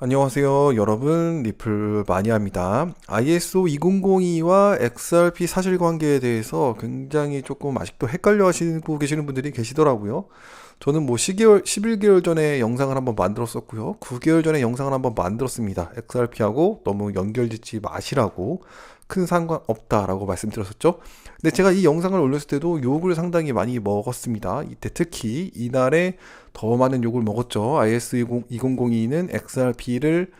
안녕하세요. 여러분, 리플 마니아입니다. ISO 2002와 XRP 사실관계에 대해서 굉장히 조금 아직도 헷갈려 하시고 계시는 분들이 계시더라고요. 저는 뭐 10개월, 11개월 전에 영상을 한번 만들었었고요. 9개월 전에 영상을 한번 만들었습니다. XRP하고 너무 연결짓지 마시라고 큰 상관 없다라고 말씀드렸었죠. 근데 제가 이 영상을 올렸을 때도 욕을 상당히 많이 먹었습니다. 이때 특히 이날에 더 많은 욕을 먹었죠. IS2002는 XRP를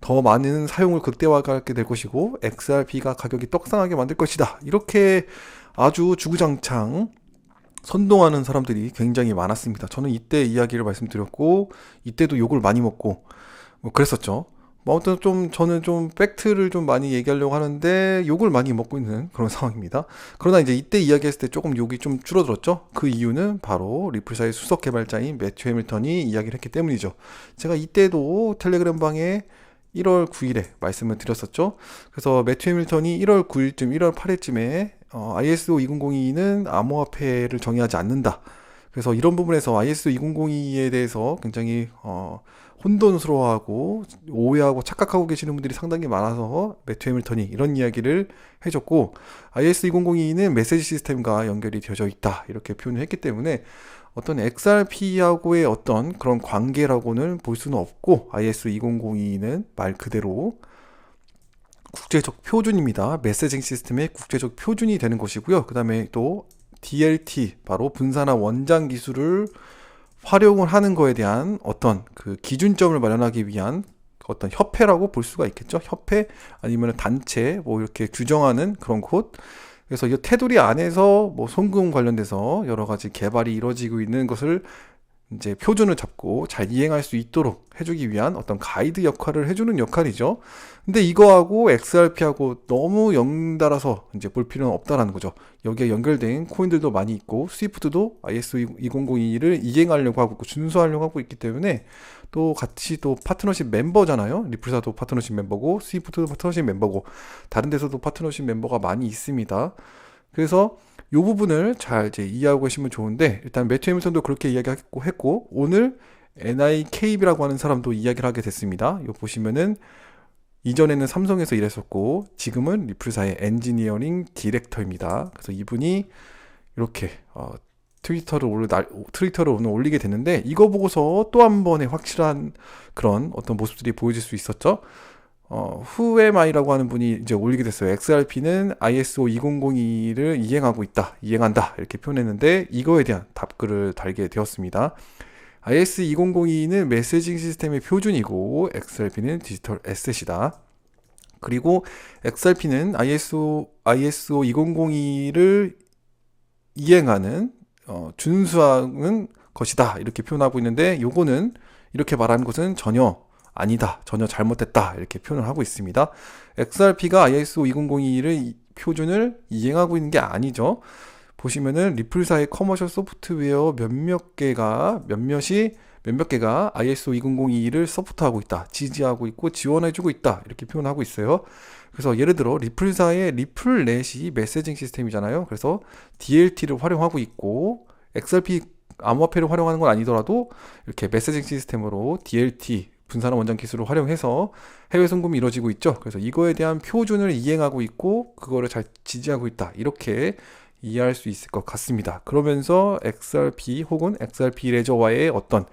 더 많은 사용을 극대화하게 될 것이고 XRP가 가격이 떡상하게 만들 것이다. 이렇게 아주 주구장창 선동하는 사람들이 굉장히 많았습니다. 저는 이때 이야기를 말씀드렸고 이때도 욕을 많이 먹고 뭐 그랬었죠. 뭐 아무튼 좀 저는 좀 팩트를 좀 많이 얘기하려고 하는데 욕을 많이 먹고 있는 그런 상황입니다. 그러나 이제 이때 이야기했을 때 조금 욕이 좀 줄어들었죠. 그 이유는 바로 리플사의 수석 개발자인 매튜 해밀턴이 이야기를 했기 때문이죠. 제가 이때도 텔레그램 방에 1월 9일에 말씀을 드렸었죠. 그래서 매튜 해밀턴이 1월 9일쯤, 1월 8일쯤에 어, ISO 2002는 암호화폐를 정의하지 않는다. 그래서 이런 부분에서 ISO 2002에 대해서 굉장히 어, 혼돈스러워하고 오해하고 착각하고 계시는 분들이 상당히 많아서 매튜 해밀턴이 이런 이야기를 해줬고 IS2002는 메시지 시스템과 연결이 되어져 있다 이렇게 표현을 했기 때문에 어떤 XRP하고의 어떤 그런 관계라고는 볼 수는 없고 IS2002는 말 그대로 국제적 표준입니다. 메시징 시스템의 국제적 표준이 되는 것이고요. 그 다음에 또 DLT 바로 분산화 원장 기술을 활용을 하는 거에 대한 어떤 그 기준점을 마련하기 위한 어떤 협회라고 볼 수가 있겠죠. 협회 아니면 단체 뭐 이렇게 규정하는 그런 곳. 그래서 이 테두리 안에서 뭐 송금 관련돼서 여러 가지 개발이 이루어지고 있는 것을 이제 표준을 잡고 잘 이행할 수 있도록 해주기 위한 어떤 가이드 역할을 해주는 역할이죠. 근데 이거하고 XRP하고 너무 연달아서 이제 볼 필요는 없다라는 거죠. 여기에 연결된 코인들도 많이 있고 스위프트도 ISO 2002를 이행하려고 하고 있고 준수하려고 하고 있기 때문에 또 같이 또 파트너십 멤버잖아요. 리플사도 파트너십 멤버고 스위프트도 파트너십 멤버고 다른 데서도 파트너십 멤버가 많이 있습니다. 그래서 이 부분을 잘 이제 이해하고 계시면 좋은데 일단 매튜 해밀턴도 그렇게 이야기했고 했고 오늘 NIKB라고 하는 사람도 이야기를 하게 됐습니다. 이 보시면은 이전에는 삼성에서 일했었고 지금은 리플사의 엔지니어링 디렉터입니다. 그래서 이분이 이렇게 어, 트위터를 오늘 날, 트위터를 오늘 올리게 됐는데 이거 보고서 또 한 번의 확실한 그런 어떤 모습들이 보여질 수 있었죠. 어, 후에마이라고 하는 분이 이제 올리게 됐어요. XRP는 ISO 2002를 이행하고 있다, 이행한다 이렇게 표현했는데 이거에 대한 답글을 달게 되었습니다. IS 2002는 메시징 시스템의 표준이고 XRP는 디지털 에셋이다. 그리고 XRP는 ISO ISO 2002를 이행하는 어, 준수하는 것이다 이렇게 표현하고 있는데 요거는 이렇게 말하는 것은 전혀 아니다. 전혀 잘못됐다. 이렇게 표현을 하고 있습니다. XRP가 ISO 2002를 표준을 이행하고 있는 게 아니죠. 보시면은 리플사의 커머셜 소프트웨어 몇몇 개가 몇몇이 몇몇 개가 ISO 2002를 서포트하고 있다, 지지하고 있고 지원해주고 있다 이렇게 표현하고 있어요. 그래서 예를 들어 리플사의 리플넷이 메시징 시스템이잖아요. 그래서 DLT를 활용하고 있고 XRP 암호화폐를 활용하는 건 아니더라도 이렇게 메시징 시스템으로 DLT 분산화 원장 기술을 활용해서 해외 송금이 이루어지고 있죠. 그래서 이거에 대한 표준을 이행하고 있고 그거를 잘 지지하고 있다. 이렇게 이해할 수 있을 것 같습니다. 그러면서 XRP 혹은 XRP 레저와의 어떤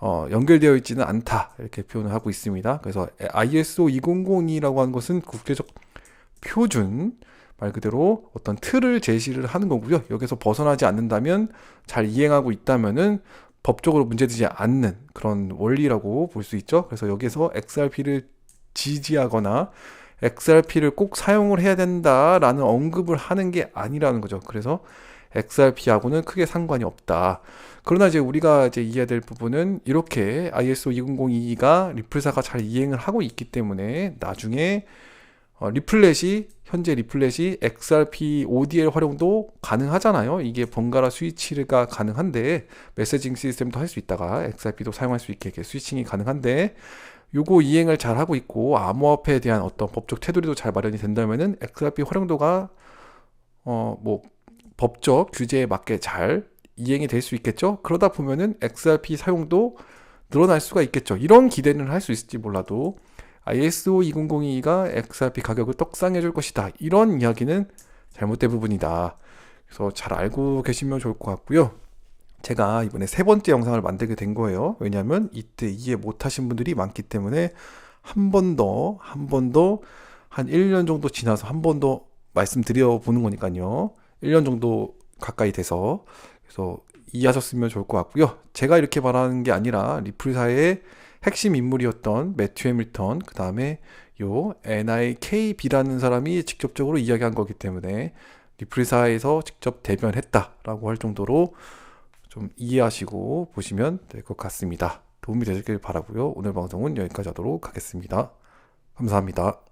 어, 연결되어 있지는 않다 이렇게 표현을 하고 있습니다. 그래서 ISO 2002라고 하는 것은 국제적 표준 말 그대로 어떤 틀을 제시를 하는 거고요. 여기서 벗어나지 않는다면 잘 이행하고 있다면은 법적으로 문제되지 않는 그런 원리라고 볼 수 있죠. 그래서 여기서 XRP를 지지하거나 XRP를 꼭 사용을 해야 된다라는 언급을 하는 게 아니라는 거죠. 그래서 XRP하고는 크게 상관이 없다. 그러나 이제 우리가 이제 이해해야 될 부분은 이렇게 ISO 2002가 리플사가 잘 이행을 하고 있기 때문에 나중에 어, 리플렛이 현재 리플렛이 XRP ODL 활용도 가능하잖아요. 이게 번갈아 스위치가 가능한데 메시징 시스템도 할 수 있다가 XRP도 사용할 수 있게 스위칭이 가능한데 요거 이행을 잘 하고 있고 암호화폐에 대한 어떤 법적 테두리도 잘 마련이 된다면은 XRP 활용도가 어 뭐 법적 규제에 맞게 잘 이행이 될 수 있겠죠. 그러다 보면은 XRP 사용도 늘어날 수가 있겠죠. 이런 기대는 할 수 있을지 몰라도 ISO 2002가 XRP 가격을 떡상해 줄 것이다. 이런 이야기는 잘못된 부분이다. 그래서 잘 알고 계시면 좋을 것 같고요. 제가 이번에 세 번째 영상을 만들게 된 거예요. 왜냐하면 이때 이해 못하신 분들이 많기 때문에 한 번 더, 한 번 더, 한 1년 정도 지나서 한 번 더 말씀드려 보는 거니까요. 1년 정도 가까이 돼서. 그래서 이해하셨으면 좋을 것 같고요. 제가 이렇게 말하는 게 아니라 리플사의 핵심 인물이었던 매튜 해밀턴, 그 다음에 요 NIKB라는 사람이 직접적으로 이야기한 거기 때문에 리플사에서 직접 대변했다라고 할 정도로 좀 이해하시고 보시면 될 것 같습니다. 도움이 되셨길 바라고요. 오늘 방송은 여기까지 하도록 하겠습니다. 감사합니다.